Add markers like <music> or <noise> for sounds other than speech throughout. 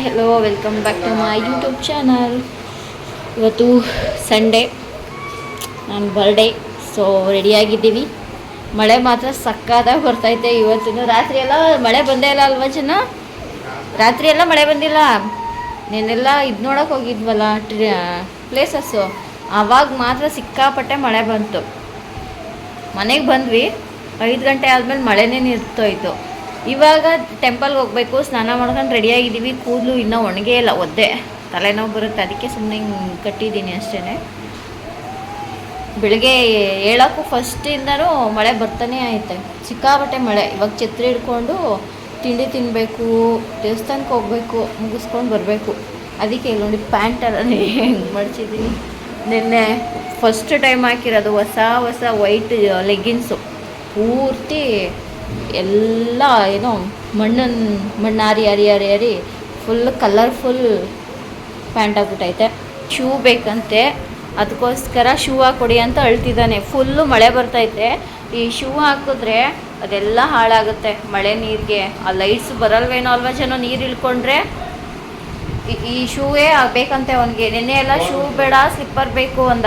Hello welcome back to my YouTube channel ಇವತ್ತು Sunday ನನ್ನ birthday so ರೆಡಿಯಾಗಿದ್ದೀವಿ ಮಳೆ ಮಾತ್ರ ಸಕ್ಕತ್ತಾಗಿ ಬರ್ತೈತೆ ಇವತ್ತಿನ ರಾತ್ರಿ ಎಲ್ಲ ಮಳೆ ಬಂದೇ ಇಲ್ಲ ಅಲ್ವಾ ಜನ? ರಾತ್ರಿ ಎಲ್ಲ ಮಳೆ ಬಂದಿಲ್ಲ. ನೆನ್ನೆಲ್ಲ ಇದು ನೋಡೋಕೆ ಹೋಗಿದ್ವಲ್ಲ ಟ್ರಿ ಪ್ಲೇಸಸ್ಸು ಆವಾಗ ಮಾತ್ರ ಸಿಕ್ಕಾಪಟ್ಟೆ ಮಳೆ ಬಂತು. ಮನೆಗೆ ಬಂದ್ವಿ. ಐದು ಗಂಟೆ ಆದಮೇಲೆ ಮಳೆನೇ ನಿರ್ತೋಯ್ತು. ಇವಾಗ ಟೆಂಪಲ್ಗೆ ಹೋಗಬೇಕು, ಸ್ನಾನ ಮಾಡ್ಕೊಂಡು ರೆಡಿಯಾಗಿದ್ದೀವಿ ಕೂದಲು ಇನ್ನೂ ಒಣಗೇ ಇಲ್ಲ, ಒದ್ದೆ. ತಲೆನೋವು ಬರುತ್ತೆ, ಅದಕ್ಕೆ ಸುಮ್ಮನೆ ಹಿಂಗೆ ಕಟ್ಟಿದ್ದೀನಿ ಅಷ್ಟೇ ಬೆಳಗ್ಗೆ ಹೇಳೋಕ್ಕೂ ಫಸ್ಟಿಂದನೂ ಮಳೆ ಬರ್ತಾನೆ ಐತೆ. ಸಿಕ್ಕಾಪಟ್ಟೆ ಮಳೆ. ಇವಾಗ ಛತ್ರಿ ಹಿಡ್ಕೊಂಡು ತಿಂಡಿ ತಿನ್ನಬೇಕು ದೇವಸ್ಥಾನಕ್ಕೆ ಹೋಗಬೇಕು, ಮುಗಿಸ್ಕೊಂಡು ಬರಬೇಕು. ಅದಕ್ಕೆ ಇಲ್ಲಿ ನೋಡಿ ಪ್ಯಾಂಟೆಲ್ಲ ಹೆಂಗೆ ಮಡ್ಚಿದ್ದೀನಿ. ನಿನ್ನೆ ಫಸ್ಟ್ ಟೈಮ್ ಹಾಕಿರೋದು ಹೊಸ ಹೊಸ ವೈಟ್ ಲೆಗ್ಗಿನ್ಸು ಪೂರ್ತಿ ಎಲ್ಲ ಏನೋ ಮಣ್ಣನ್ನು ಮಣ್ಣು ಹರಿ ಹರಿ ಹರಿ ಹರಿ ಫುಲ್ ಕಲರ್ಫುಲ್ ಪ್ಯಾಂಟ್ ಆಗ್ಬಿಟ್ಟೈತೆ ಶೂ ಬೇಕಂತೆ ಅದಕ್ಕೋಸ್ಕರ ಶೂ ಹಾಕೊಡಿ ಅಂತ ಅಳ್ತಿದ್ದಾನೆ. ಫುಲ್ಲು ಮಳೆ ಬರ್ತೈತೆ. ಈ ಶೂ ಹಾಕಿದ್ರೆ ಅದೆಲ್ಲ ಹಾಳಾಗುತ್ತೆ ಮಳೆ ನೀರಿಗೆ. ಆ ಲೈಟ್ಸ್ ಬರಲ್ವೇನೋ ಅಲ್ವಾ ಜನ ನೀರು ಇಳ್ಕೊಂಡ್ರೆ? ಈ- ಶೂವೇ ಬೇಕಂತೆ ಅವನಿಗೆ. ನೆನ್ನೆ ಎಲ್ಲ ಶೂ ಬೇಡ ಸ್ಲಿಪ್ಪರ್ ಬೇಕು ಅಂದ.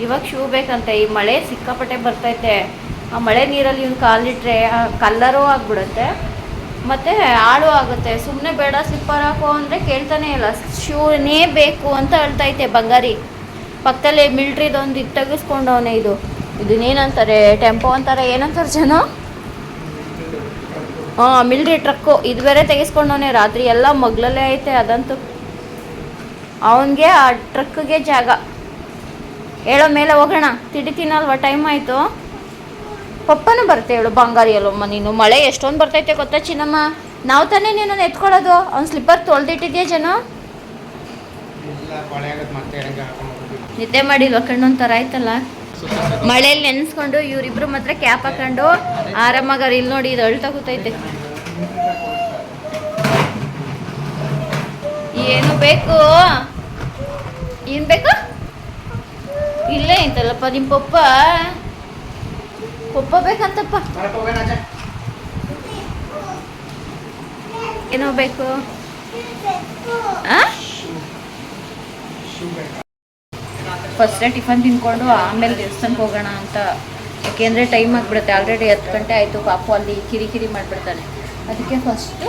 ಇವಾಗ ಶೂ ಬೇಕಂತೆ. ಈ ಮಳೆ ಸಿಕ್ಕಾಪಟ್ಟೆ ಬರ್ತೈತೆ. ಆ ಮಳೆ ನೀರಲ್ಲಿ ಇವ್ನು ಕಾಲಿಟ್ರೆ ಕಲ್ಲರೂ ಆಗ್ಬಿಡುತ್ತೆ. ಮತ್ತು ಹಾಳು ಆಗುತ್ತೆ. ಸುಮ್ಮನೆ ಬೇಡ ಸ್ಲಿಪ್ಪರ್ ಹಾಕೋ ಅಂದರೆ ಕೇಳ್ತಾನೆ ಇಲ್ಲ. ಶೂನೇ ಬೇಕು ಅಂತ ಹೇಳ್ತೈತೆ ಬಂಗಾರಿ. ಪಕ್ಕದಲ್ಲಿ ಮಿಲ್ಟ್ರಿದೊಂದು ಇದು ತೆಗೆಸ್ಕೊಂಡವನೆ ಇದು. ಇದನ್ನೇನಂತಾರೆ, ಟೆಂಪೋ ಅಂತಾರೆ, ಏನಂತಾರೆ ಜನ? ಹಾಂ, ಮಿಲ್ಟ್ರಿ ಟ್ರಕ್ಕು. ಇದು ಬೇರೆ ತೆಗೆಸ್ಕೊಂಡವನೇ. ರಾತ್ರಿ ಎಲ್ಲ ಮಗ್ಲಲ್ಲೇ ಐತೆ ಅದಂತೂ. ಅವನಿಗೆ ಆ ಟ್ರಕ್ಗೆ ಜಾಗ. ಹೇಳೋ ಮೇಲೆ ಹೋಗೋಣ. ತಿಂಡಿ ತಿನ್ನಲ್ವ? ಟೈಮ್ ಆಯಿತು. ಪಪ್ಪನೂ ಬರ್ತೆ ಹೇಳು ಬಂಗಾರಿ ಅಲ್ಲಮ್ಮ ನೀನು. ಮಳೆ ಎಷ್ಟೊಂದು ಬರ್ತೈತೆ ಗೊತ್ತಾ ಚಿನ್ನಮ್ಮ? ನಾವು ತಾನೇ ನೀನು ಎತ್ಕೊಳ್ಳೋದು ಅವ್ನ ಸ್ಲಿಪ್ಪರ್ ತೊಳ್ದಿಟ್ಟಿದ್ಯಾ ಜನ. ನಿದ್ದೆ ಮಾಡಿಲ್ವ ಕಣ್ಣೊಂಥರ ಆಯ್ತಲ್ಲ? ಮಳೆಯಲ್ಲಿ ನೆನೆಸ್ಕೊಂಡು ಇವರಿಬ್ರು ಮಾತ್ರ ಕ್ಯಾಪ್ ಹಾಕೊಂಡು ಆರಾಮಾಗಾರ ಇಲ್ಲಿ ನೋಡಿ ಇದು ಅಳ್ತಾ ಕೂತೈತೆ. ಏನು ಬೇಕು? ಏನು ಬೇಕು? ಇಲ್ಲೇ ಐತಲ್ಲಪ್ಪ ನಿಮ್ಮ ಪಪ್ಪ. ಪಪ್ಪ ಬೇಕಂತಪ್ಪ ಹೊರಗೆ ಹೋಗೋಣ ಆಚೆ. ಏನೋ ಬೇಕು ಫಸ್ಟೇ ಟಿಫನ್ ತಿನ್ಕೊಂಡು ಆಮೇಲೆ ದೇವಸ್ಥಾನಕ್ಕೆ ಹೋಗೋಣ ಅಂತ. ಯಾಕೆಂದರೆ ಟೈಮ್ ಆಗಿಬಿಡುತ್ತೆ. ಆಲ್ರೆಡಿ ಹತ್ತು ಗಂಟೆ ಆಯಿತು. ಪಾಪು ಅಲ್ಲಿ ಕಿರಿಕಿರಿ ಮಾಡಿಬಿಡ್ತಾನೆ. ಅದಕ್ಕೆ ಫಸ್ಟು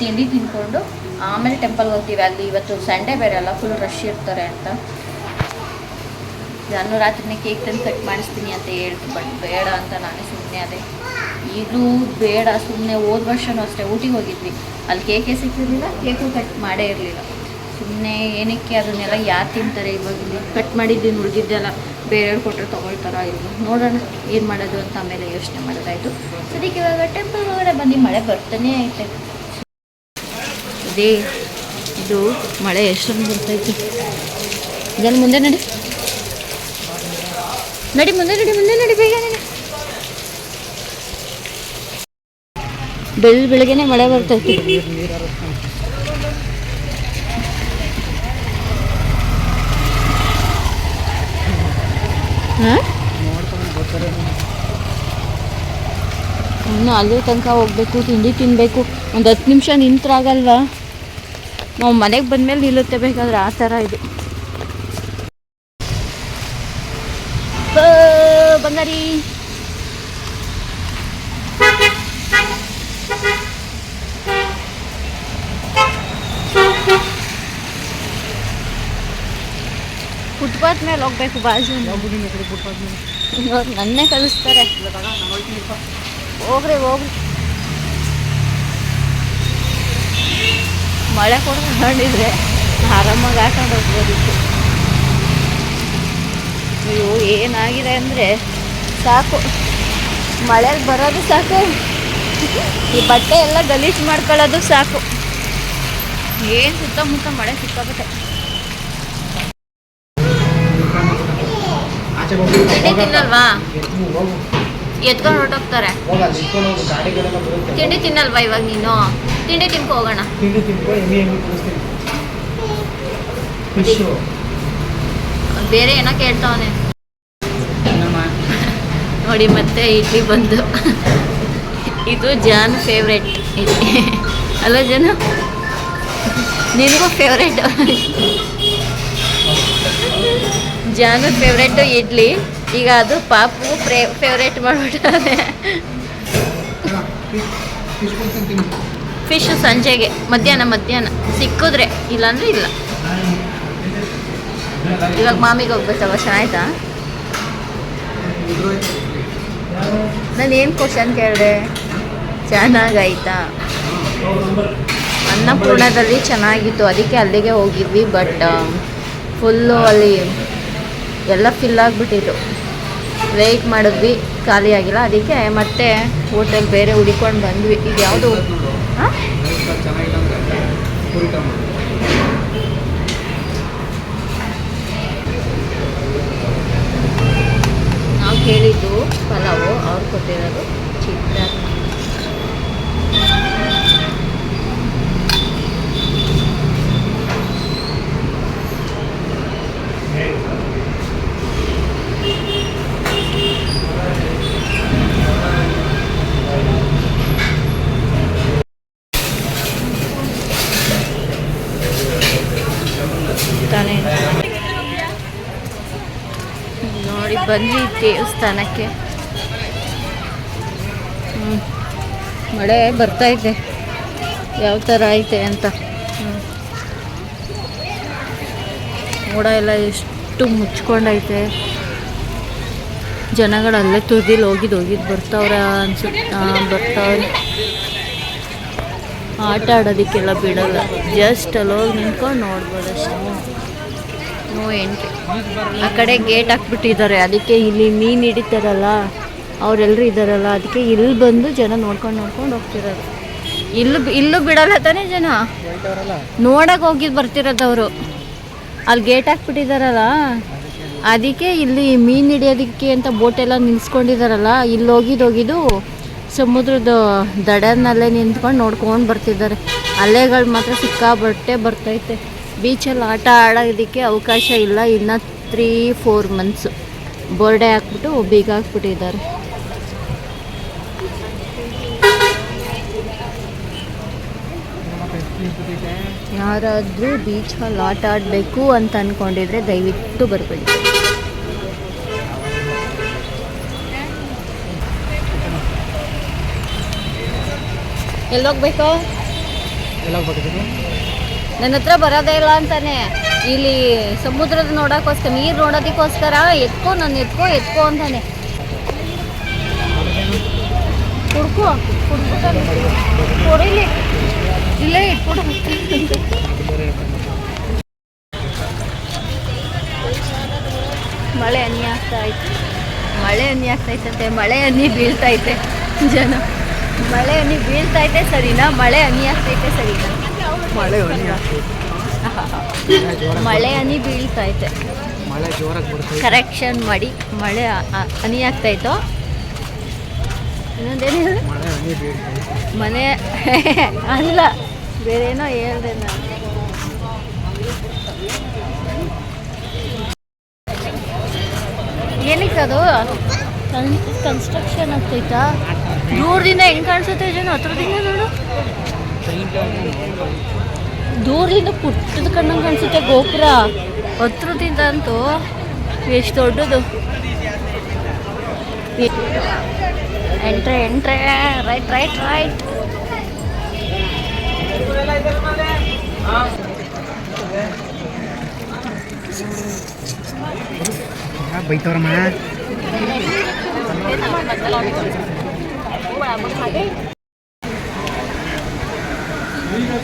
ತಿಂಡಿ ತಿನ್ಕೊಂಡು ಆಮೇಲೆ ಟೆಂಪಲ್ಗೆ ಹೋಗ್ತೀವಿ. ಅಲ್ಲಿ ಇವತ್ತು ಸಂಡೇ ಬೇರೆ ಅಲ್ಲ. ಫುಲ್ ರಶ್ ಇರ್ತಾರೆ ಅಂತ. ನಾನು ರಾತ್ರಿನೇ ಕೇಕ್ ತಂದು ಕಟ್ ಮಾಡಿಸ್ತೀನಿ ಅಂತ ಹೇಳ್ತು ಬಟ್ ಬೇಡ ಅಂತ ನಾನೇ ಸುಮ್ಮನೆ ಅದೇ ಈಗಲೂ ಬೇಡ ಸುಮ್ಮನೆ ಹೋದ ವರ್ಷವೂ ಅಷ್ಟೇ ಊಟಿಗೆ ಹೋಗಿದ್ವಿ. ಅಲ್ಲಿ ಕೇಕೇ ಸಿಕ್ಕಿರಲಿಲ್ಲ ಕೇಕು ಕಟ್ ಮಾಡೇ ಇರಲಿಲ್ಲ. ಸುಮ್ಮನೆ ಏನಕ್ಕೆ ಅದನ್ನೆಲ್ಲ ಯಾರು ತಿಂತಾರೆ ಇವಾಗ? ಕಟ್ ಮಾಡಿದ್ದೀನಿ ಉಳಿದಿದ್ದೆಲ್ಲ ಬೇರೆಯವ್ರು ಕೊಟ್ಟರೆ ತೊಗೊಳ್ತಾರ ಇಲ್ಲ ನೋಡೋಣ, ಏನು ಮಾಡೋದು ಅಂತ ಆಮೇಲೆ ಯೋಚನೆ ಮಾಡೋದಾಯಿತು. ಸದ್ಯಕ್ಕೆ ಇವಾಗ ಟೆಂಪಲ್ ಒಳಗಡೆ ಬಂದು ಮಳೆ ಬರ್ತಾನೆ ಐತೆ. ಇದೇ ಇದು ಮಳೆ ಎಷ್ಟೊಂದು ಬರ್ತೈತೆ ಇದನ್ನು ಮುಂದೆ ನಡಿ. ನಡಿ ಮುಂದೆ ನಡಿ ಮುಂದೆ, ನಡಿ ಬೇಗ ಬೆಳ್ ಬೆಳಗ್ಗೆನೆ ಮಳೆ ಬರ್ತೈತಿ ಇನ್ನು ಅಲ್ಲಿ ತನಕ ಹೋಗ್ಬೇಕು, ತಿಂಡಿ ತಿನ್ನಬೇಕು ಒಂದು ಹತ್ತು ನಿಮಿಷ ನಿಂತ್ರಾಗಲ್ವಾ? ನಾವು ಮನೆಗೆ ಬಂದಮೇಲೆ ನಿಲ್ಲುತ್ತೆ ಬೇಕಾದ್ರೆ ಆ ಥರ ಇದು. ಬಂಗಾರಿ ಫುಟ್ಪಾತ್ ಮೇಲೆ ಹೋಗ್ಬೇಕು ಬಾಜು. ನನ್ನೇ ಕಳಿಸ್ತಾರೆ. ಹೋಗ್ರಿ ಹೋಗ್ರಿ. ಮಳೆ ಕೂಡ ಕಂಡಿದ್ರೆ ಆರಾಮಾಗಿ ಹಾಕೊಂಡು ಹೋಗ್ಬೋದಿತ್ತು ಅಯ್ಯೋ, ಏನಾಗಿದೆ ಅಂದರೆ ಸಾಕು. ಮಳೆ ಬರೋದು ಸಾಕು. ಈ ಬಟ್ಟೆ ಎಲ್ಲ ಗಲೀಜು ಮಾಡ್ಕೊಳ್ಳೋದು ಸಾಕು. ಏನು ಸುತ್ತಮುತ್ತ ಮಳೆ ಸಿಕ್ಕಾಗುತ್ತೆ ತಿಂಡಿ ತಿನ್ನಲ್ವಾ. ಎತ್ಕೊಂಡು ಹೊರಟೋಗ್ತಾರೆ. ತಿಂಡಿ ತಿನ್ನಲ್ವಾ ಇವಾಗ ನೀನು? ತಿಂಡಿ ತಿನ್ಕೊ ಹೋಗೋಣ. ಬೇರೆ ಏನೋ ಕೇಳ್ತಾವನೆ. ನೋಡಿ ಮತ್ತೆ ಇಡ್ಲಿ ಬಂದು. ಇದು ಜಾನ್ ಫೇವ್ರೆಟ್ ಅಲ್ಲ ಜನ? ನಿನಗೂ ಫೇವ್ರೇಟ್ ಜಾನು ಫೇವ್ರೇಟು ಇಡ್ಲಿ. ಈಗ ಅದು ಪಾಪು ಫ್ರೇ ಫೇವ್ರೇಟ್ ಮಾಡಿಬಿಟ್ಟಾನೆ. ಫಿಶು ಸಂಜೆಗೆ, ಮಧ್ಯಾಹ್ನ ಮಧ್ಯಾಹ್ನ. ಸಿಕ್ಕಿದ್ರೆ, ಇಲ್ಲಾಂದ್ರೆ ಇಲ್ಲ. ಇವಾಗ ಮಾಮಿಗೆ ಹೋಗ್ಬೇಕಲ್ವ ಚೆನ್ನಾಯ್ತಾ ನಾನು ಏನು ಕ್ವಶನ್ ಕೇಳಿದೆ? ಚೆನ್ನಾಗಾಯ್ತಾ? ಅನ್ನಪೂರ್ಣದಲ್ಲಿ ಚೆನ್ನಾಗಿತ್ತು. ಅದಕ್ಕೆ ಅಲ್ಲಿಗೆ ಹೋಗಿದ್ವಿ ಬಟ್ ಫುಲ್ಲು ಅಲ್ಲಿ ಎಲ್ಲ ಫಿಲ್ ಆಗಿಬಿಟ್ಟಿತ್ತು. ವೆಯ್ಟ್ ಮಾಡಿದ್ವಿ, ಖಾಲಿ ಆಗಿಲ್ಲ. ಅದಕ್ಕೆ ಮತ್ತೆ ಹೋಟೆಲ್ ಬೇರೆ ಹುಡುಕೊಂಡು ಬಂದ್ವಿ. ಇದು ಯಾವುದು ಹಾಂ? ನಾವು ಪಲಾವು ಅವ್ರು ಕೊಟ್ಟಿರೋದು ಚಿತ್ರಾನ್ನ. ತಾನೇ ಬಂದ್ವಿ ದೇವಸ್ಥಾನಕ್ಕೆ ಹ್ಞೂ ಮಳೆ ಬರ್ತಾಯಿದೆ ಯಾವ ಥರ ಐತೆ ಅಂತ. ಹ್ಞೂ ಮೋಡ ಎಲ್ಲ ಎಷ್ಟು ಮುಚ್ಕೊಂಡೈತೆ. ಜನಗಳು ಅಲ್ಲೇ ತುದಿಲಿ ಹೋಗಿದ್ದು ಹೋಗಿದ್ದು ಬರ್ತಾವ್ರ ಅನ್ಸುತ್ತೆ. ಬರ್ತಾವ್ರೆ. ಆಟ ಆಡೋದಕ್ಕೆಲ್ಲ ಬಿಡೋಲ್ಲ. ಜಸ್ಟ್ ಅಲ್ಲಿ ಹೋಗಿ ನಿಂತ್ಕೊಂಡು ನೋಡ್ಬೋದು ಅಷ್ಟೇ ನೋ ಎಂಟ್ರಿ. ಆ ಕಡೆ ಗೇಟ್ ಹಾಕ್ಬಿಟ್ಟಿದ್ದಾರೆ. ಅದಕ್ಕೆ ಇಲ್ಲಿ ಮೀನು ಹಿಡಿತಾರಲ್ಲ ಅವರೆಲ್ಲರೂ ಇದ್ದಾರಲ್ಲ, ಅದಕ್ಕೆ ಇಲ್ಲಿ ಬಂದು ಜನ ನೋಡ್ಕೊಂಡು ನೋಡ್ಕೊಂಡು ಹೋಗ್ತಿರೋದು. ಇಲ್ಲೂ ಇಲ್ಲೂ ಬಿಡಲ್ಲ ತಾನೇ ಜನ? ನೋಡಕ್ಕೆ ಹೋಗಿದ್ದು ಬರ್ತಿರೋದು ಅವರು. ಅಲ್ಲಿ ಗೇಟ್ ಹಾಕ್ಬಿಟ್ಟಿದಾರಲ್ಲ, ಅದಕ್ಕೆ ಇಲ್ಲಿ ಮೀನು ಹಿಡಿಯೋದಕ್ಕೆ ಅಂತ ಬೋಟೆಲ್ಲ ನಿಲ್ಸ್ಕೊಂಡಿದಾರಲ್ಲ, ಇಲ್ಲಿ ಹೋಗಿದ್ದು ಹೋಗಿದ್ದು ಸಮುದ್ರದ ದಡನಲ್ಲೇ ನಿಂತ್ಕೊಂಡು ನೋಡ್ಕೊಂಡು ಬರ್ತಿದ್ದಾರೆ. ಅಲೆಗಳು ಮಾತ್ರ ಸಿಕ್ಕಾಬಟ್ಟೆ ಬರ್ತೈತೆ. ಬೀಚಲ್ಲಿ ಆಟ ಆಡೋದಕ್ಕೆ ಅವಕಾಶ ಇಲ್ಲ. ಇನ್ನು ತ್ರೀ ಫೋರ್ ಮಂತ್ಸ್ ಬೋರ್ಡೆ ಹಾಕ್ಬಿಟ್ಟು ಬೀಗ ಹಾಕ್ಬಿಟ್ಟಿದ್ದಾರೆ. ಯಾರಾದರೂ ಬೀಚಲ್ಲಿ ಆಟ ಆಡಬೇಕು ಅಂತ ಅಂದ್ಕೊಂಡಿದ್ರೆ ದಯವಿಟ್ಟು ಬರಬೇಡಿ. ಎಲ್ಲೋಗ್ಬೇಕು ಎಲ್ಲೋಗ್ಬೇಕು ನನ್ನ ಹತ್ರ ಬರೋದೇ ಇಲ್ಲ ಅಂತಾನೆ. ಇಲ್ಲಿ ಸಮುದ್ರದ ನೋಡೋಕ್ಕೋಸ್ಕರ ನೀರು ನೋಡೋದಕ್ಕೋಸ್ಕರ ಎತ್ಕೋ, ನಾನು ಎತ್ಕೋ ಎತ್ಕೋ ಅಂತಾನೆ. ಕೊಡಿಲಿ. ಇಲ್ಲೇ ಮಳೆ ಹನಿ ಆಗ್ತಾ ಐತೆ ಮಳೆ ಹನಿ ಬೀಳ್ತಾ ಮಳೆ ಹನಿ ಬೀಳ್ತೈತೆ ಜನ. ಮಳೆ ಹನಿ ಬೀಳ್ತೈತೆ ಸರಿನಾ? ಮಳೆ ಹನಿ ಆಗ್ತೈತೆ ಸರಿನಾ? ಮಳೆ ಹನಿ. ಮಳೆ ಹನಿ ಬೀಳ್ತೈತೆ ಮಳೆ ಜೋರಾಗಿ ಬರುತ್ತೆ ಕರೆಕ್ಷನ್ ಮಾಡಿ ಮಳೆ ಅನಿ ಆಗ್ತಾ ಹನಿ ಆಗ್ತಾಯಿತ್ತು ಇನ್ನೊಂದೇನು ಹನಿ ಮನೆ <laughs> ಅಲ್ಲ ಬೇರೇನೋ ಹೇಳ್ದೆ ನಾನು. ಕನ್ಸ್ಟ್ರಕ್ಷನ್ ಆಗ್ತೈತಾ? ದೂರದಿಂದ ಹೆಂಗೆ ಕಾಣಿಸುತ್ತೆ ಜನ? ಹತ್ರದಿಂದ ನೋಡು. ದೂರದಿಂದ ಪುಟ್ಟದ ಕಣ್ಣಂಗೆ ಕಾಣಿಸುತ್ತೆ ಗೋಪುರ. ಹತ್ರದಿಂದ ಅಂತೂ ಎಷ್ಟು ದೊಡ್ಡದು. ಎಂಟ್ರೆ ಎಂಟ್ರೆ ರೈಟ್ ರೈಟ್ ರೈಟ್ ಬೈತವ್ರಮ್ಮ.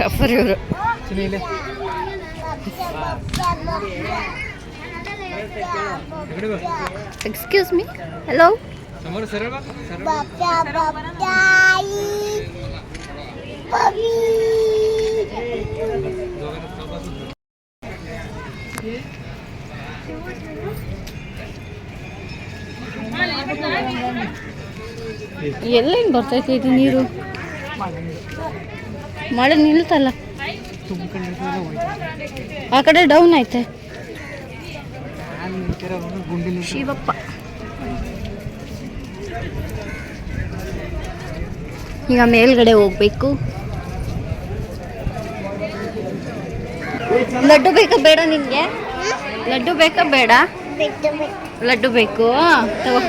ರಬ್ಬರ್ ಇವರು ಎಕ್ಸ್ಕ್ಯೂಸ್ ಮೀ ಹಲೋ ಎಲ್ಲಿಂದ ಬರ್ತೈತಿ ಇದು ನೀರು ಮಳೆ ನಿಲ್ತಲ್ಲ. ಆ ಕಡೆ ಡೌನ್ ಐತೆ. ಶಿವಪ್ಪ. ಈಗ ಮೇಲ್ಗಡೆ ಹೋಗ್ಬೇಕು. ಲಡ್ಡು ಬೇಕಾ ಬೇಡ ನಿಮಗೆ ಲಡ್ಡು ಬೇಕಾ ಬೇಡ? ಲಡ್ಡು ಬೇಕು. ತಗೋ.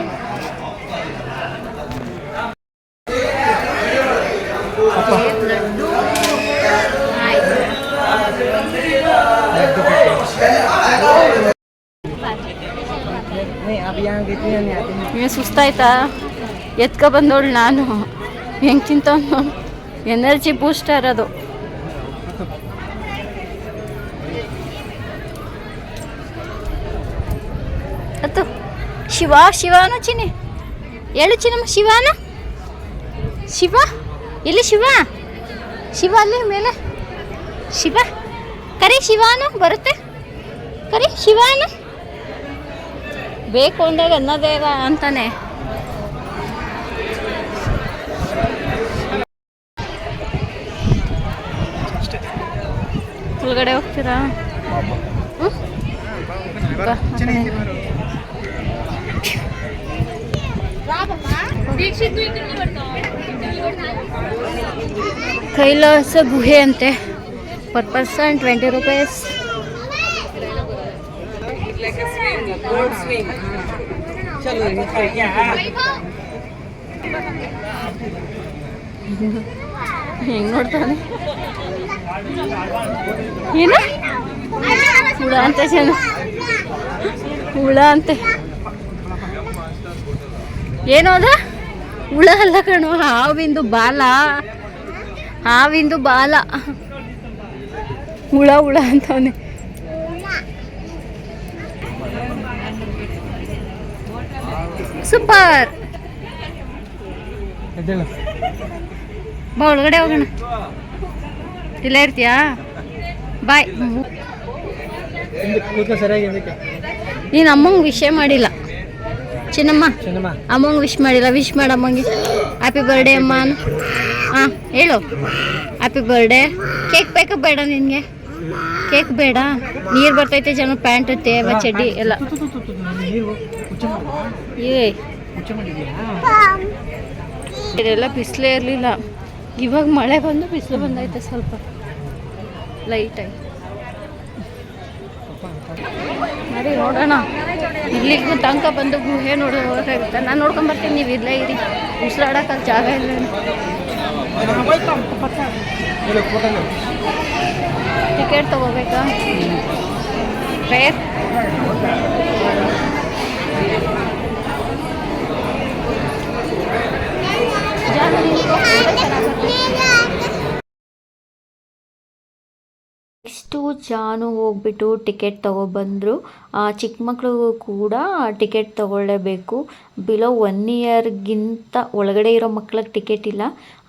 ನಿಮಗೆ ಸುಸ್ತಾಯ್ತಾ? ಎತ್ಕೊ ಬಂದೋಳು ನಾನು. ಹೆಂಗೆ ತಿಂತವನು ಎನರ್ಜಿ ಬೂಸ್ಟರ್ ಅದು. ಅತ್ತು, ಶಿವ, ಶಿವನು ಚಿನಿ ಹೇಳು ಚಿನ್ನಮ್ಮ, ಶಿವನ? ಶಿವ? ಎಲ್ಲಿ ಶಿವ? ಶಿವ ಅಲ್ಲಿ ಮೇಲೆ? ಶಿವ? ಕರಿ ಶಿವಾನು, ಬರುತ್ತೆ? ಕರಿ ಶಿವಾನು? ಬೇಕು ಅಂದಾಗ ಅನ್ನೋದೇವ ಅಂತಾನೆ. ಒಳಗಡೆ ಹೋಗ್ತೀರಾ. ಕೈಲಾಸ ಗುಹೆ ಅಂತೆ ಪರ್ ಪರ್ಸನ್ ಟ್ವೆಂಟಿ ರುಪೀಸ್. ಹೆಂಗ್ ನೋಡ್ತಾನೆ? ಏನು? ಹುಳ ಅಂತ ಜನ ಹುಳ ಅಂತೆ. ಏನು ಅದ? ಹುಳ ಅಲ್ಲ ಕಣು, ಹಾವಿಂದು ಬಾಲ. ಹಾವಿಂದು ಬಾಲ. ಹುಳ ಹುಳ ಅಂತವನೆ. ಸೂಪರ್ ಬಾ ಒಳಗಡೆ ಹೋಗೋಣ. ಇಲ್ಲ ಇರ್ತೀಯಾ? ಬಾಯ್. ನೀನು ಅಮ್ಮಂಗೆ ವಿಷಯ ಮಾಡಿಲ್ಲ. ಚಿನ್ನಮ್ಮ. ಅಮ್ಮಂಗೆ ವಿಶ್ ಮಾಡಿಲ್ಲ. ವಿಶ್ ಮಾಡ ಅಮ್ಮಂಗೆ. ಹ್ಯಾಪಿ ಬರ್ಡೇ ಅಮ್ಮ. ಹಾಂ ಹೇಳು. ಹ್ಯಾಪಿ ಬರ್ಡೇ ಕೇಕ್ ಬೇಕು ಬೇಡ ನಿನಗೆ. ಕೇಕ್ ಬೇಡ. ನೀರು ಬರ್ತೈತೆ ಜನ ಪ್ಯಾಂಟ್ ತೇವ ಚಡ್ಡಿ ಎಲ್ಲ. ಏ. ಇದೆಲ್ಲ ಬಿಸಿಲೇ ಇರಲಿಲ್ಲ. ಇವಾಗ ಮಳೆ ಬಂದು ಬಿಸಿಲು ಬಂದೈತೆ ಸ್ವಲ್ಪ. ಲೈಟಾಗಿ ಮರಿ ನೋಡೋಣ. ಇಲ್ಲಿಗೂ ತನಕ ಬಂದು ಗುಹೆ ನೋಡೋದಾಗುತ್ತೆ ನಾನು ನೋಡ್ಕೊಂಬರ್ತೀನಿ ನೀವು ಇಲ್ಲೇ ಇರಿ. ಉಸಿರಾಡೋಕೆ ಜಾಗ ಇಲ್ಲ ಟಿಕೆಟ್ ತಗೋಬೇಕಾ? ಫೇರ್ ನೆಕ್ಸ್ಟು ಜಾನು ಹೋಗ್ಬಿಟ್ಟು ಟಿಕೆಟ್ ತೊಗೊಬಂದರು ಚಿಕ್ಕ ಮಕ್ಕಳಿಗೂ ಕೂಡ ಟಿಕೆಟ್ ತೊಗೊಳ್ಳೇಬೇಕು. ಬಿಲೋ ಒನ್ ಇಯರ್ಗಿಂತ ಒಳಗಡೆ ಇರೋ ಮಕ್ಳಿಗೆ ಟಿಕೆಟ್ ಇಲ್ಲ.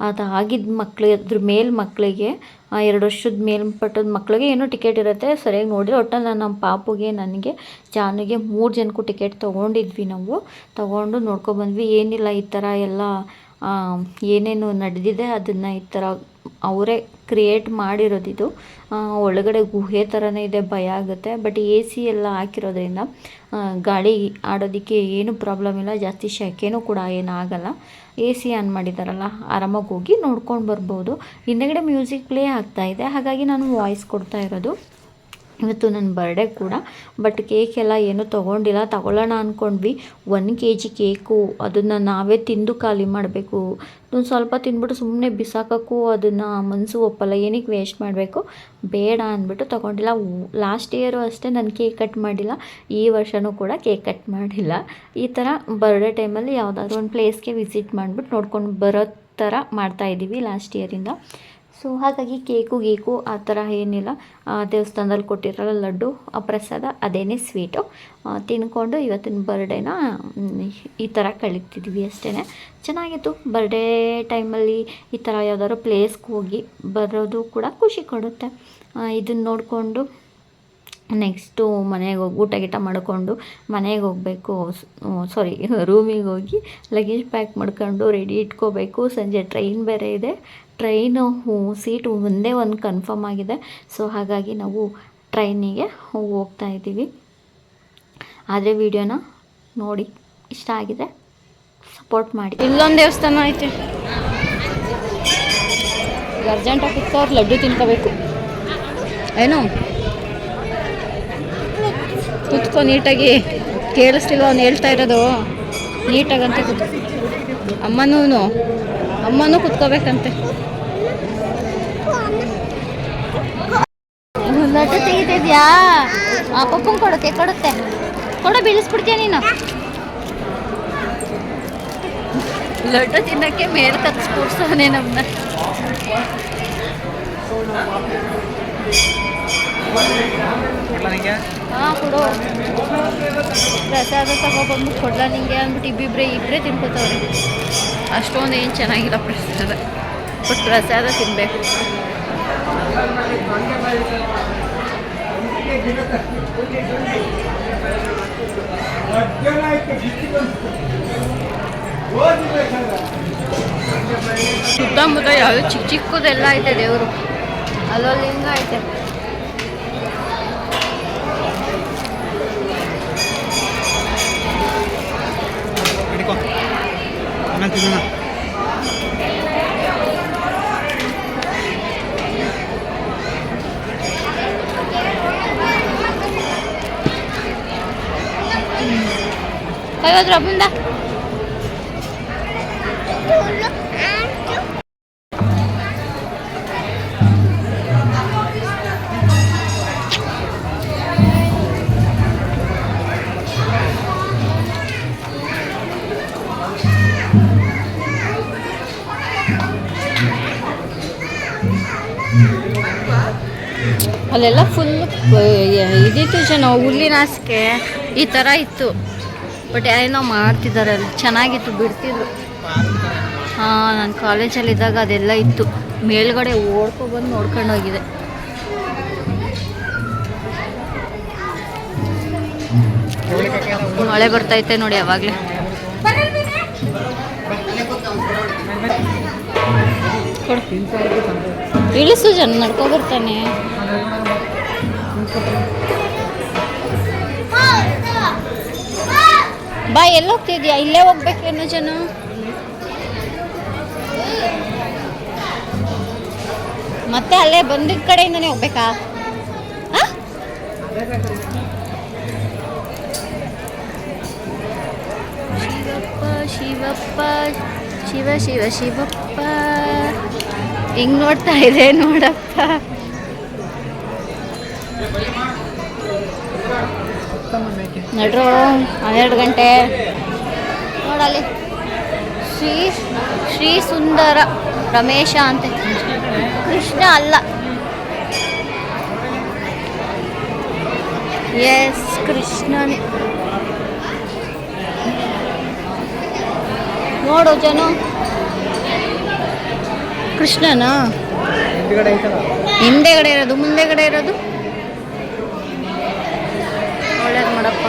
ಅದು ಆಗಿದ್ದ ಮಕ್ಳು, ಅದ್ರ ಮೇಲ್ ಮಕ್ಕಳಿಗೆ ಎರಡು ವರ್ಷದ ಮೇಲ್ಪಟ್ಟದ ಮಕ್ಳಿಗೆ ಏನೂ ಟಿಕೆಟ್ ಇರುತ್ತೆ. ಸರಿಯಾಗಿ ನೋಡಿದ್ರೆ ಒಟ್ಟಲ್ಲಿ ನಾನು ನಮ್ಮ ಪಾಪುಗೆ, ನನಗೆ, ಜಾನಿಗೆ ಮೂರು ಜನಕ್ಕೂ ಟಿಕೆಟ್ ತೊಗೊಂಡಿದ್ವಿ ನಾವು. ತೊಗೊಂಡು ನೋಡ್ಕೊಬಂದ್ವಿ. ಏನಿಲ್ಲ ಈ ಥರ ಎಲ್ಲ ಏನೇನು ನಡೆದಿದೆ ಅದನ್ನು ಈ ಥರ ಅವರೇ ಕ್ರಿಯೇಟ್ ಮಾಡಿರೋದಿದು. ಒಳಗಡೆ ಗುಹೆ ಥರನೇ ಇದೆ, ಭಯ ಆಗುತ್ತೆ. ಬಟ್ ಎ ಸಿ ಎಲ್ಲ ಹಾಕಿರೋದ್ರಿಂದ ಗಾಳಿ ಆಡೋದಕ್ಕೆ ಏನು ಪ್ರಾಬ್ಲಮ್ ಇಲ್ಲ. ಜಾಸ್ತಿ ಶೆಕೆನೂ ಕೂಡ ಏನಾಗಲ್ಲ. ಎ ಸಿ ಆನ್ ಮಾಡಿದಾರಲ್ಲ, ಆರಾಮಾಗಿ ಹೋಗಿ ನೋಡ್ಕೊಂಡು ಬರ್ಬೋದು. ಹಿಂದೆಗಡೆ ಮ್ಯೂಸಿಕ್ ಪ್ಲೇ ಆಗ್ತಾ ಇದೆ. ಹಾಗಾಗಿ ನಾನು ವಾಯ್ಸ್ ಕೊಡ್ತಾ ಇರೋದು. ಇವತ್ತು ನನ್ನ ಬರ್ಡೇ ಕೂಡ ಬಟ್ ಕೇಕ್ ಎಲ್ಲ ಏನೂ ತೊಗೊಂಡಿಲ್ಲ. ತಗೊಳ್ಳೋಣ ಅಂದ್ಕೊಂಡ್ವಿ ಒನ್ ಕೆ ಜಿ ಕೇಕು ಅದನ್ನು ನಾವೇ ತಿಂದು ಖಾಲಿ ಮಾಡಬೇಕು. ಒಂದು ಸ್ವಲ್ಪ ತಿಂದ್ಬಿಟ್ಟು ಸುಮ್ಮನೆ ಬಿಸಾಕೋಕ್ಕೂ ಅದನ್ನು ಮನಸ್ಸು ಒಪ್ಪಲ್ಲ. ಏನಕ್ಕೆ ವೇಸ್ಟ್ ಮಾಡಬೇಕು? ಬೇಡ ಅಂದ್ಬಿಟ್ಟು ತೊಗೊಂಡಿಲ್ಲ. ಲಾಸ್ಟ್ ಇಯರು ಅಷ್ಟೇ ನಾನು ಕೇಕ್ ಕಟ್ ಮಾಡಿಲ್ಲ. ಈ ವರ್ಷವೂ ಕೂಡ ಕೇಕ್ ಕಟ್ ಮಾಡಿಲ್ಲ. ಈ ಥರ ಬರ್ಡೇ ಟೈಮಲ್ಲಿ ಯಾವುದಾದ್ರು ಒಂದು ಪ್ಲೇಸ್ಗೆ ವಿಸಿಟ್ ಮಾಡಿಬಿಟ್ಟು ನೋಡ್ಕೊಂಡು ಬರೋ ಥರ ಮಾಡ್ತಾಯಿದ್ದೀವಿ ಲಾಸ್ಟ್ ಇಯರಿಂದ ಸೊ ಹಾಗಾಗಿ ಕೇಕು ಗೀಕು ಆ ಥರ ಏನಿಲ್ಲ. ದೇವಸ್ಥಾನದಲ್ಲಿ ಕೊಟ್ಟಿರಲ್ಲ ಲಡ್ಡು, ಆ ಪ್ರಸಾದ, ಅದೇನೇ ಸ್ವೀಟು ತಿನ್ಕೊಂಡು ಇವತ್ತಿನ ಬರ್ಡೇನ ಈ ಥರ ಕಳೀತಿದ್ವಿ ಅಷ್ಟೇ ಚೆನ್ನಾಗಿತ್ತು. ಬರ್ಡೇ ಟೈಮಲ್ಲಿ ಈ ಥರ ಯಾವ್ದಾದ್ರು ಪ್ಲೇಸ್ಗೆ ಹೋಗಿ ಬರೋದು ಕೂಡ ಖುಷಿ ಕೊಡುತ್ತೆ. ಇದನ್ನು ನೋಡಿಕೊಂಡು ನೆಕ್ಸ್ಟು ಮನೆಗೆ ಹೋಗಿ ಊಟ ಗೀಟ ಮಾಡಿಕೊಂಡು ಮನೆಗೆ ಹೋಗಬೇಕು. ಸಾರಿ ರೂಮಿಗೆ ಹೋಗಿ ಲಗೇಜ್ ಪ್ಯಾಕ್ ಮಾಡ್ಕೊಂಡು ರೆಡಿ ಇಟ್ಕೋಬೇಕು. ಸಂಜೆ ಟ್ರೈನ್ ಬೇರೆ ಇದೆ. ಟ್ರೈನು ಸೀಟು ಒಂದೇ ಒಂದು ಕನ್ಫರ್ಮ್ ಆಗಿದೆ. ಸೊ ಹಾಗಾಗಿ ನಾವು ಟ್ರೈನಿಗೆ ಹೋಗ್ತಾ ಇದ್ದೀವಿ. ಆದರೆ ವಿಡಿಯೋನ ನೋಡಿ, ಇಷ್ಟ ಆಗಿದೆ ಸಪೋರ್ಟ್ ಮಾಡಿ. ಇಲ್ಲೊಂದು ದೇವಸ್ಥಾನ ಐತೆ. ಅರ್ಜೆಂಟಾಗಿ ಅವ್ರು ಲಡ್ಡು ತಿನ್ಕೋಬೇಕು. ಏನು? ಕುತ್ಕೋ ನೀಟಾಗಿ. ಕೇಳಿಸ್ತಿಲ್ವ ಅವ್ನು ಹೇಳ್ತಾ ಇರೋದು? ನೀಟಾಗಂತೆ ಕುತ್ ಅಮ್ಮನೂ ಅಮ್ಮನೂ ಕುತ್ಕೋಬೇಕಂತೆ. ಲಡ್ಡು ತೆಗಿತಿದ್ಯಾ ಆ ಪಪ್ಪಂಗೆ ಕೊಡುತ್ತೆ ಕೊಡುತ್ತೆ. ಕೊಡ ಬೀಳಿಸ್ಬಿಡ್ತೀಯ ನೀನು. ಲಡ್ಡು ತಿನ್ನಕ್ಕೆ ಮೇಲೆ ಕತ್ಸ್ಕೊಡ್ಸವನೇ ನಮ್ಮನ್ನ ನನಗೆ ಹಾಂ ಕೊಡು. ಪ್ರಸಾದ ತಗೋಬಂದು ಕೊಡ್ಲ ನಿಂಗೆ ಅಂದ್ಬಿಟ್ಟು ಇಬ್ಬಿಬ್ರೆ ಇಬ್ಬರೇ ತಿನ್ಕೋತವ್ರೆ. ಅಷ್ಟೊಂದು ಏನು ಚೆನ್ನಾಗಿಲ್ಲ ಪ್ರಸಾದ. ಬಟ್ ಪ್ರಸಾದ ತಿನ್ನಬೇಕು ಸುತ್ತಮುತ್ತ ಯಾವುದು ಚಿಕ್ಕ ಚಿಕ್ಕದೆಲ್ಲ ಐತೆ ದೇವರು. ಅಲ್ಲಲ್ಲಿ ಹಿಂಗ ಐತೆ. ಹಿಡ್ಕೊ. ಆಮೇಲೆ ತಿನ್ನೋಣ ಹೋದ್ರ ಮುಂದ ಅಲ್ಲೆಲ್ಲ ಫುಲ್ ಇದಿತ್ತು ಜನ ಹುಲ್ಲಿನ ಹಾಸಿಗೆ ಈ ಥರ ಇತ್ತು ಬಟ್ ಏನೋ ಮಾಡ್ತಿದ್ದಾರೆ ಅಲ್ಲಿ. ಚೆನ್ನಾಗಿತ್ತು, ಬಿಡ್ತಿದ್ರು. ಹಾಂ, ನಾನು ಕಾಲೇಜಲ್ಲಿದ್ದಾಗ ಅದೆಲ್ಲ ಇತ್ತು. ಮೇಲ್ಗಡೆ ಓಡ್ಕೊಬಂದು ನೋಡ್ಕೊಂಡು ಹೋಗಿದೆ. ಮಳೆ ಬರ್ತೈತೆ ನೋಡಿ ಯಾವಾಗಲೇ. ಇಳಿಸು, ಜನ ನಡ್ಕೊ ಬಾ ಎಲ್ಲಿ ಹೋಗ್ತಿದ್ಯಾ ಇಲ್ಲೇ ಹೋಗ್ಬೇಕೇನೋ ಜನ. ಮತ್ತೆ ಅಲ್ಲೇ ಬಂದಿದ್ದ ಕಡೆಯಿಂದನೇ ಹೋಗ್ಬೇಕಾ? ಶಿವಪ್ಪ ಶಿವಪ್ಪ, ಶಿವ ಶಿವ, ಶಿವಪ್ಪ. ಹೆಂಗ್ ನೋಡ್ತಾ ಇದೆ ನೋಡಪ್ಪ. ನಡ್ರು ಹನ್ನೆರಡು ಗಂಟೆ ನೋಡಲ್ಲಿ ಶ್ರೀ ಶ್ರೀ ಸುಂದರ ರಮೇಶ ಅಂತೆ ಕೃಷ್ಣ ಅಲ್ಲ ಎಸ್ ಕೃಷ್ಣನೇ ನೋಡು ಜನ ಕೃಷ್ಣನಾ ಹಿಂದ್ಗಡೆ ಐತಲ್ಲ ಹಿಂದೆಗಡೆ ಇರೋದು ಮುಂದೆಗಡೆ ಇರೋದು ಒಳ್ಳೇದು ಮಾಡಪ್ಪ.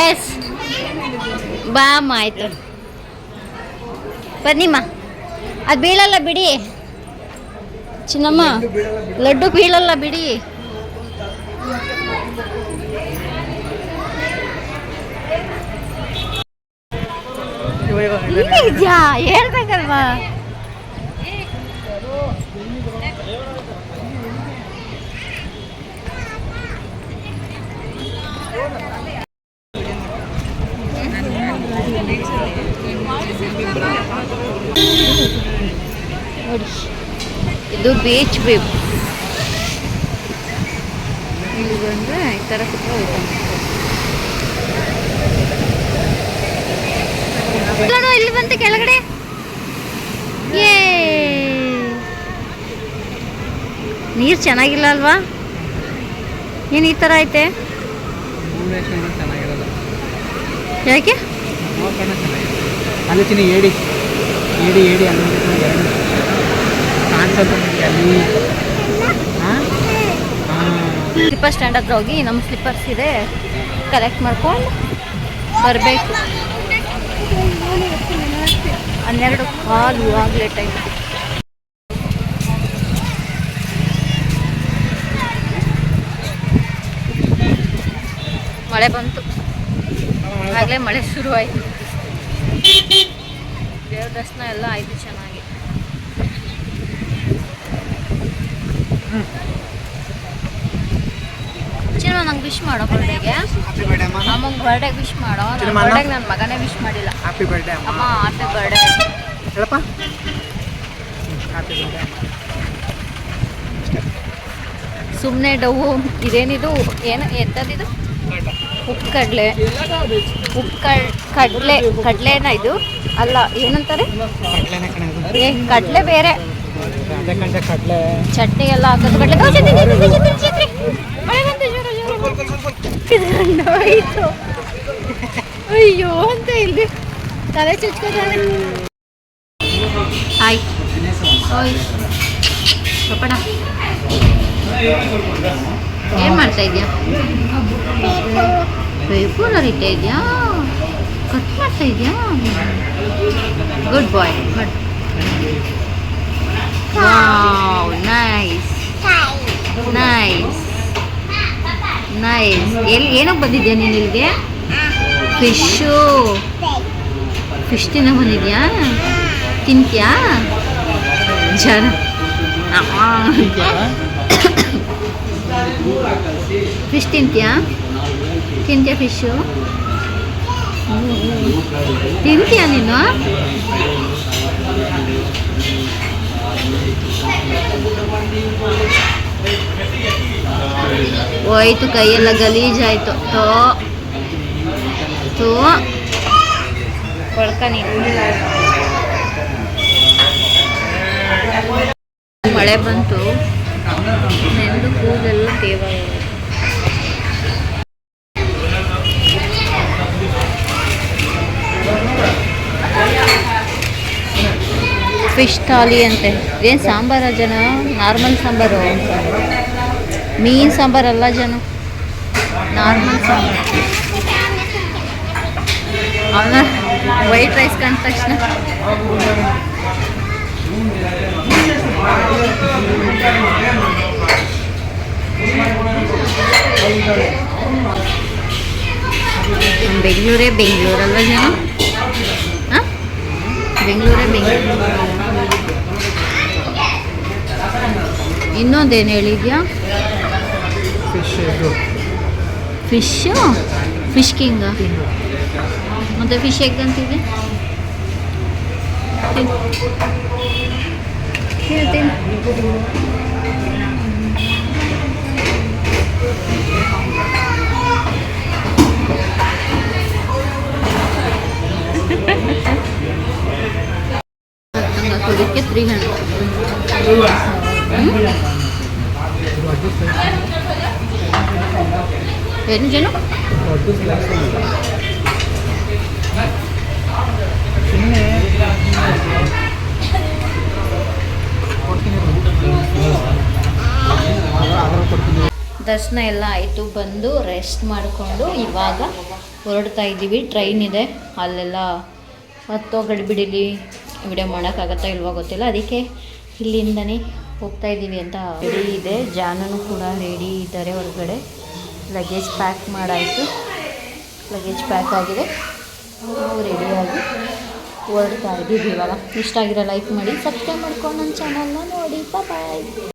ಎಸ್ ಬಾಮ್ಮ ಆಯ್ತು. ಬನ್ನಿಮ್ಮ ಅದು ಬೀಳಲ್ಲ ಬಿಡಿ. ಚಿನ್ನಮ್ಮ ಲಡ್ಡು ಬೀಳಲ್ಲ ಬಿಡಿ. ಇಲ್ಲೇ ಇದೆಯಾ ಹೇಳ್ಬೇಕಲ್ವಾ? ನೋಡಿ ಇದು ಬೀಚ್ ವ್ಯೂ ಇಲ್ಲಿ ಬಂದರೆ ಈ ಥರ ಮಾಡ್ಬೋದು. ನೋಡು, ಇಲ್ಲಿ ಬಂತು ಕೆಳಗಡೆ? ಏ ನೀರು ಚೆನ್ನಾಗಿಲ್ಲ ಅಲ್ವಾ? ಏನು ಈ ಥರ ಐತೆ? ಯಾಕೆ? ಅಲ್ಲಿ ಏಡಿ. ಏಡಿ ಏಡಿ ಸ್ಲಿಪ್ಪರ್ ಸ್ಟ್ಯಾಂಡ್ ಹತ್ರ ಹೋಗಿ ನಮ್ಮ ಸ್ಲಿಪ್ಪರ್ಸ್ ಇದೆ. ಕಲೆಕ್ಟ್ ಮಾಡ್ಕೊಂಡು ಬರಬೇಕು. ಹನ್ನೆರಡು ಕಾಲು ಲೇಟ್ ಆಯಿತು? ಮಳೆ ಬಂತು. ಆಗಲೇ ಮಳೆ ಶುರುವಾಯಿತು. ದೇವ್ರ ದರ್ಶನ ಎಲ್ಲ ಆಯಿತು ಚೆನ್ನಾಗಿ. ಚಿನ್ನ ನಂಗೆ ವಿಶ್ ಮಾಡೋ ಬರ್ಡೇಗೆ ಅಮ್ಮಂಗೆ ಬರ್ಡೇಗೆ ವಿಶ್ ಮಾಡೋ. ನನ್ನ ಬರ್ಡೇಗೆ ನನ್ನ ಮಗನೇ ವಿಶ್ ಮಾಡಿಲ್ಲ. ಹ್ಯಾಪಿ ಬರ್ಡೇ ಅಮ್ಮ. ಹ್ಯಾಪಿ ಬರ್ಡೇ ಹೇಳಪ್ಪ. ಹ್ಯಾಪಿ ಬರ್ಡೇ ಅಮ್ಮ. ಸುಮ್ಮನೆ ಡವು ಇದೇನಿದು? ಏನು ಎಂಥದ್ದಿದು ಉಪ್ಪು ಕಡಲೆ ಉಪ್ಪು ಕಡ್ ಕಡಲೆ ಕಡಲೆನ ಇದು? ಅಲ್ಲ ಏನಂತಾರೆ. ಏ ಕಡಲೆ ಬೇರೆ. ಚಟ್ನಿ ಎಲ್ಲ ಹಾಕೋದು. ಕಡಲೆ ಹೋಯ್ತು. ಅಯ್ಯೋ ಅಂತ ಇಲ್ಲಿ ತಲೆ ಚುಚ್ಕೋತಾನೆ ಹಾಯ್. ಪಪ್ಪಣ ಏನು ಮಾಡ್ತಾ ಇದೆಯಾ? ಪೇಪರ್ ಅರಿತಾ ಇದೆಯಾ? ಕಟ್ ಮಾಡ್ತಾ ಇದೆಯಾ? Good boy good nice nice nice ಎಲ್ಲಿ ಏನಕ್ಕೆ ಬಂದಿದ್ಯಾ ನೀನು ಇಲ್ಲಿಗೆ? ಫಿಶ್ಶು ಫಿಶ್ ತಿನ್ನೋ ಬಂದಿದ್ಯಾ? ತಿಂತ್ಯಾ? ಜನ. ಫಿಶ್ ತಿಂತ್ಯಾ? ತಿಂತ್ಯಾ ಫಿಶ್ಶು ತಿಂತೀಯಾ ನೀನು? ಹೋಯ್ತು, ಕೈಯೆಲ್ಲ ಗಲೀಜಾಯ್ತು ತೋ ತೋ. ಮಳೆ ಬಂತು. ನೆಂದು ಕೂದೆಲ್ಲ ತೇವ ಫಿಶ್ ಥಾಲಿ ಅಂತೆ. ಏನು ಸಾಂಬಾರ ಜನ? ನಾರ್ಮಲ್ ಸಾಂಬಾರು. ಮೀನು ಅಲ್ಲ ಜನ. ನಾರ್ಮಲ್ ಸಾಂಬಾರು. ವೈಟ್ ರೈಸ್ ಕಂಡ ತಕ್ಷಣ. ಬೆಂಗಳೂರೇ ಬೆಂಗಳೂರಲ್ಲ ಜನ? ಹಾಂ? ಬೆಂಗಳೂರೇ ಬೆಂಗಳೂರು. ಇನ್ನೊಂದೇನು ಹೇಳಿದ್ಯಾ? ಫಿಶ್ ಇದು ಫಿಶ್ಶು ಫಿಶ್ ಕಿಂಗ ಮತ್ತು ಫಿಶ್ ಎಗ್ ಅಂತಿದೆ ತಿನ್. ತಿನ್ನು, ತಿನ್ನು. ಹಂಗೆ ಹಾಕೋದಕ್ಕೆ ತ್ರೀ ಹಂಡ್ರೆಡ್ ದೊಡ್ಡ ಸ್ಲೈಸ್ ಏನು ಜನ? ದರ್ಶನ ಎಲ್ಲ ಆಯಿತು, ಬಂದು ರೆಸ್ಟ್ ಮಾಡಿಕೊಂಡು ಇವಾಗ ಹೊರಡ್ತಾ ಇದ್ದೀವಿ. ಟ್ರೈನ್ ಇದೆ. ಅಲ್ಲೆಲ್ಲ ಹತ್ತೋ ಗಡಿಬಿಡಿಲಿ ವಿಡಿಯೋ ಮಾಡೋಕ್ಕಾಗತ್ತಾ ಇಲ್ವೋ ಗೊತ್ತಿಲ್ಲ. ಅದಕ್ಕೆ ಇಲ್ಲಿಂದನೇ ಹೋಗ್ತಾ ಇದ್ದೀವಿ ಅಂತ ರೆಡಿ ಇದೆ. ಜಾನನು ಕೂಡ ರೆಡಿ ಇದ್ದಾರೆ ಹೊರಗಡೆ. ಲಗೇಜ್ ಪ್ಯಾಕ್ ಮಾಡಾಯಿತು. ಲಗೇಜ್ ಪ್ಯಾಕ್ ಆಗಿದೆ. ನಾವು ರೆಡಿಯಾಗಿ ಹೊರಡ್ತಾ ಇದ್ದೀವಿ ಇವಾಗ. ಇಷ್ಟ ಆಗಿರೋ ಲೈಕ್ ಮಾಡಿ ಸಬ್ಸ್ಕ್ರೈಬ್ ಮಾಡ್ಕೊಂಡು ನನ್ನ ಚಾನಲ್ನ ನೋಡಿ. ಬಾಯ್